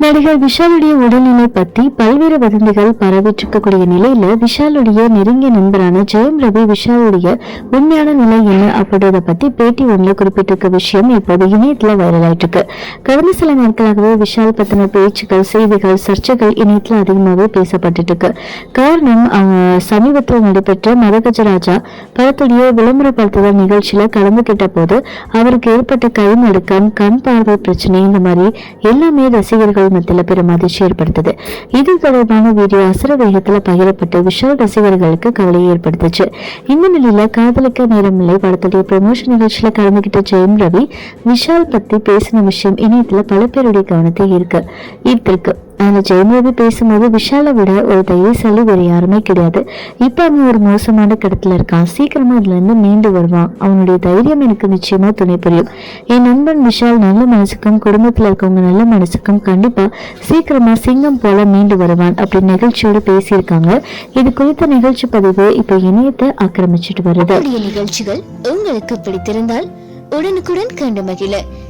நடிகர் விஷாலுடைய உடல்நிலை பத்தி பல்வேறு வதந்திகள் பரவிட்டிருக்கக்கூடிய நிலையில விஷாலுடைய நெருங்கிய நண்பரான ஜெயம் ரவி விஷாலுடைய உண்மையான நிலை என்ன அப்படின்றத பத்தி பேட்டி ஒன்றுல குறிப்பிட்டிருக்க விஷயம் இப்போது இணையத்துல வைரல் ஆயிட்டு இருக்கு கடந்த சில நாட்களாகவே விஷால் பத்தின பேச்சுக்கள் செய்திகள் சர்ச்சைகள் இணையத்துல அதிகமாகவே பேசப்பட்டு இருக்கு காரணம் சமீபத்தில் நடைபெற்ற மதகஜராஜா படத்துடைய விளம்பரப்படுத்துதல் நிகழ்ச்சியில கலந்துகிட்ட போது அவருக்கு ஏற்பட்ட கை நடுக்கம் கண் பார்வை பிரச்சனை இந்த மாதிரி எல்லாமே ரசிகர்கள் மத்தியில பெரும் அதிர்ச்சி ஏற்படுத்தது. இது தொடர்பான வீடியோ அசுர வேகத்தில் பகிரப்பட்டு விஷால் ரசிகர்களுக்கு கவலையை ஏற்படுத்துச்சு. இந்த நிலையில காதலிக்க நேரமில்லை படத்துடைய ப்ரமோஷன் நிகழ்ச்சியில கலந்துகிட்ட ஜெயம் ரவி விஷால் பத்தி பேசின விஷயம் இணையத்துல பல பேருடைய கவனத்தை இருக்கு ஈர்த்திருக்கு. அந்த ஜெயம் பேசும்போது விஷாலை விட ஒரு தைரியசாலி வேறு யாருமே கிடையாது. இப்போ அவன் ஒரு மோசமான கிடத்துல இருக்கான். சீக்கிரமா இதுல இருந்து மீண்டு வருவான். அவனுடைய தைரியம் எனக்கு நிச்சயமா துணை புரியும். என் நண்பன் விஷால் நல்ல மனசுக்கும் குடும்பத்துல இருக்கவங்க நல்ல மனசுக்கும் கண்டிப்பா சீக்கிரமா சிங்கம் போல மீண்டு வருவான் அப்படின்னு நிகழ்ச்சியோட பேசியிருக்காங்க. இது குறித்த நிகழ்ச்சி பதிவு இப்ப இணையத்தை ஆக்கிரமிச்சிட்டு வருது. நிகழ்ச்சிகள் உங்களுக்கு பிடித்திருந்தால் உடனுக்குடன் கண்டு மகிழ.